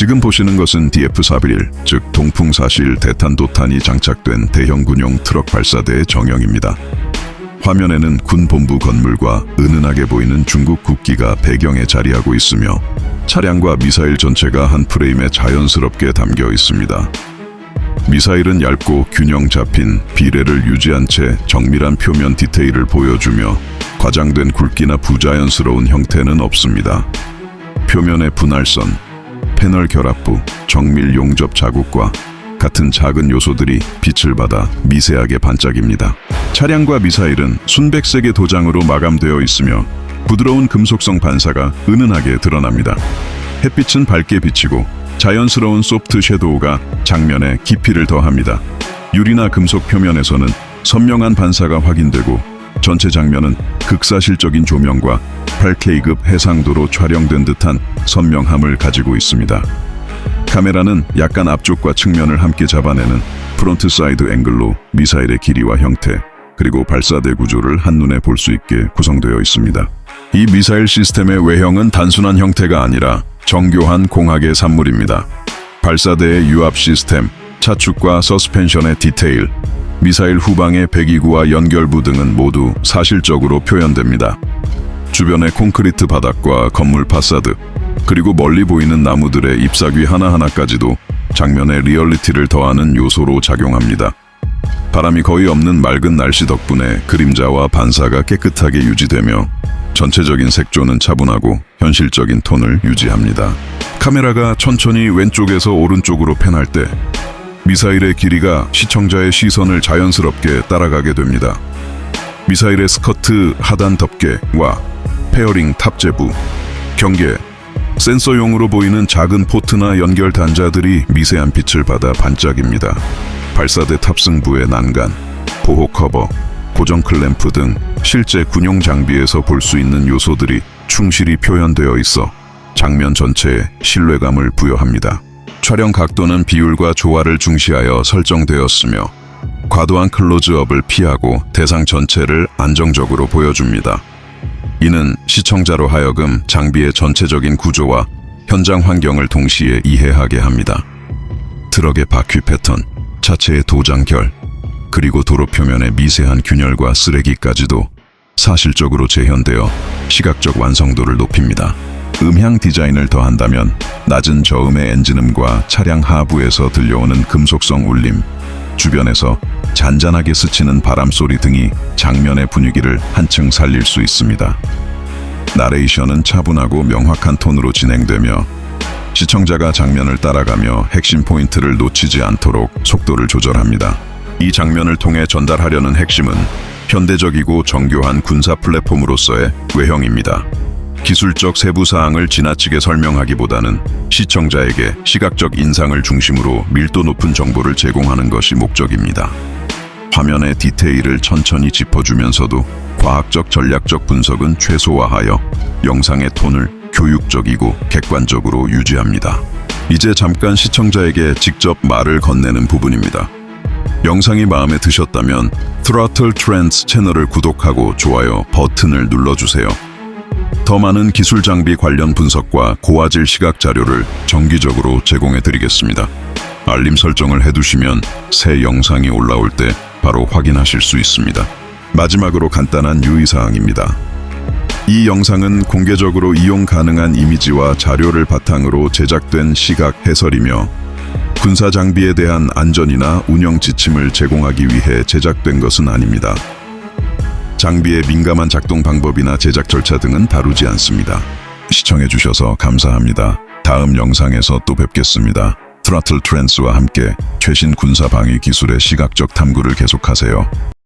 지금 보시는 것은 DF-411, 즉 동풍사실 대탄도탄이 장착된 대형 군용 트럭 발사대의 정형입니다. 화면에는 군 본부 건물과 은은하게 보이는 중국 국기가 배경에 자리하고 있으며 차량과 미사일 전체가 한 프레임에 자연스럽게 담겨 있습니다. 미사일은 얇고 균형 잡힌 비례를 유지한 채 정밀한 표면 디테일을 보여주며 과장된 굵기나 부자연스러운 형태는 없습니다. 표면의 분할선, 패널 결합부, 정밀 용접 자국과 같은 작은 요소들이 빛을 받아 미세하게 반짝입니다. 차량과 미사일은 순백색의 도장으로 마감되어 있으며 부드러운 금속성 반사가 은은하게 드러납니다. 햇빛은 밝게 비치고 자연스러운 소프트 섀도우가 장면에 깊이를 더합니다. 유리나 금속 표면에서는 선명한 반사가 확인되고 전체 장면은 극사실적인 조명과 8K급 해상도로 촬영된 듯한 선명함을 가지고 있습니다. 카메라는 약간 앞쪽과 측면을 함께 잡아내는 프론트 사이드 앵글로 미사일의 길이와 형태 그리고 발사대 구조를 한눈에 볼 수 있게 구성되어 있습니다. 이 미사일 시스템의 외형은 단순한 형태가 아니라 정교한 공학의 산물입니다. 발사대의 유압 시스템, 차축과 서스펜션의 디테일, 미사일 후방의 배기구와 연결부 등은 모두 사실적으로 표현됩니다. 주변의 콘크리트 바닥과 건물 파사드, 그리고 멀리 보이는 나무들의 잎사귀 하나하나까지도 장면의 리얼리티를 더하는 요소로 작용합니다. 바람이 거의 없는 맑은 날씨 덕분에 그림자와 반사가 깨끗하게 유지되며 전체적인 색조는 차분하고 현실적인 톤을 유지합니다. 카메라가 천천히 왼쪽에서 오른쪽으로 팬할 때 미사일의 길이가 시청자의 시선을 자연스럽게 따라가게 됩니다. 미사일의 스커트 하단 덮개와 페어링 탑재부, 경계, 센서용으로 보이는 작은 포트나 연결 단자들이 미세한 빛을 받아 반짝입니다. 발사대 탑승부의 난간, 보호 커버, 고정 클램프 등 실제 군용 장비에서 볼 수 있는 요소들이 충실히 표현되어 있어 장면 전체에 신뢰감을 부여합니다. 촬영 각도는 비율과 조화를 중시하여 설정되었으며 과도한 클로즈업을 피하고 대상 전체를 안정적으로 보여줍니다. 이는 시청자로 하여금 장비의 전체적인 구조와 현장 환경을 동시에 이해하게 합니다. 트럭의 바퀴 패턴, 차체의 도장 결, 그리고 도로 표면의 미세한 균열과 쓰레기까지도 사실적으로 재현되어 시각적 완성도를 높입니다. 음향 디자인을 더한다면 낮은 저음의 엔진음과 차량 하부에서 들려오는 금속성 울림, 주변에서 잔잔하게 스치는 바람 소리 등이 장면의 분위기를 한층 살릴 수 있습니다. 나레이션은 차분하고 명확한 톤으로 진행되며 시청자가 장면을 따라가며 핵심 포인트를 놓치지 않도록 속도를 조절합니다. 이 장면을 통해 전달하려는 핵심은 현대적이고 정교한 군사 플랫폼으로서의 외형입니다. 기술적 세부 사항을 지나치게 설명하기보다는 시청자에게 시각적 인상을 중심으로 밀도 높은 정보를 제공하는 것이 목적입니다. 화면의 디테일을 천천히 짚어주면서도 과학적 전략적 분석은 최소화하여 영상의 톤을 교육적이고 객관적으로 유지합니다. 이제 잠깐 시청자에게 직접 말을 건네는 부분입니다. 영상이 마음에 드셨다면 Throttle Trends 채널을 구독하고 좋아요 버튼을 눌러주세요. 더 많은 기술 장비 관련 분석과 고화질 시각 자료를 정기적으로 제공해 드리겠습니다. 알림 설정을 해두시면 새 영상이 올라올 때 바로 확인하실 수 있습니다. 마지막으로 간단한 유의사항입니다. 이 영상은 공개적으로 이용 가능한 이미지와 자료를 바탕으로 제작된 시각 해설이며 군사 장비에 대한 안전이나 운영 지침을 제공하기 위해 제작된 것은 아닙니다. 장비의 민감한 작동 방법이나 제작 절차 등은 다루지 않습니다. 시청해 주셔서 감사합니다. 다음 영상에서 또 뵙겠습니다. 트라틀 트랜스와 함께 최신 군사 방위 기술의 시각적 탐구를 계속하세요.